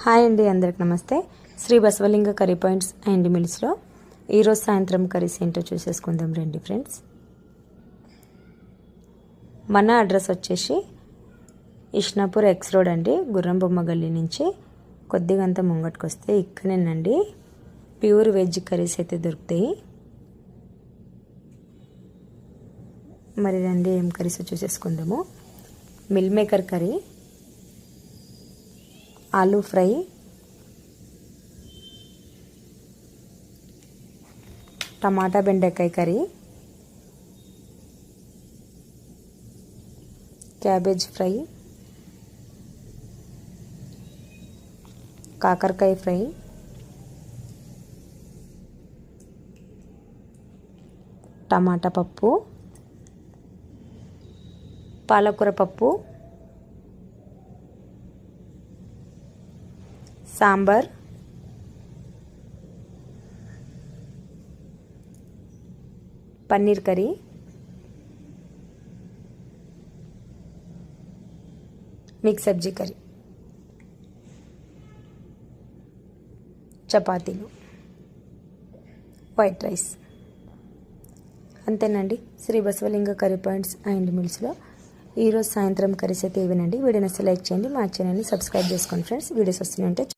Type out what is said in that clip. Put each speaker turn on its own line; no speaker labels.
Hi అండి అందరికి నమస్తే. Shri Basavalinga curry points and మిల్స్లో ఈరోజు సాయంత్రం కర్రీస్ ఏంటో చూసేసుకుందాం రండి ఫ్రెండ్స్. మన అడ్రస్ వచ్చేసి ఇష్నాపూర్ ఎక్స్ రోడ్ అండి గుర్రం బొమ్మ గల్లీ నుంచి కొద్దిగా అంత ముంగట్కి వస్తే ఇక్కడేనండి. ప్యూర్ వెజ్ కర్రీస్ అయితే దొరుకుతాయి. మరి రండి ఏం curries చూసేసుకుందాము. Meal maker curry. Aloo fry. టమాటా బెండకాయ కర్రీ. Cabbage fry. కాకరకాయ ఫ్రై. టమాటా పప్పు. పాలకూర పప్పు. Sambar. Paneer curry. Mix sabzi curry. చపాతీలు. White rice. అంతేనండి. Shri Basavalinga curry points and మిల్స్లో ఈరోజు సాయంత్రం కర్రీస్ అయితే ఇవేనండి. వీడియోని సెలెక్ట్ చేయండి. మా ఛానల్ని సబ్స్క్రైబ్ చేసుకోండి ఫ్రెండ్స్. వీడియోస్ వస్తూనే ఉంటే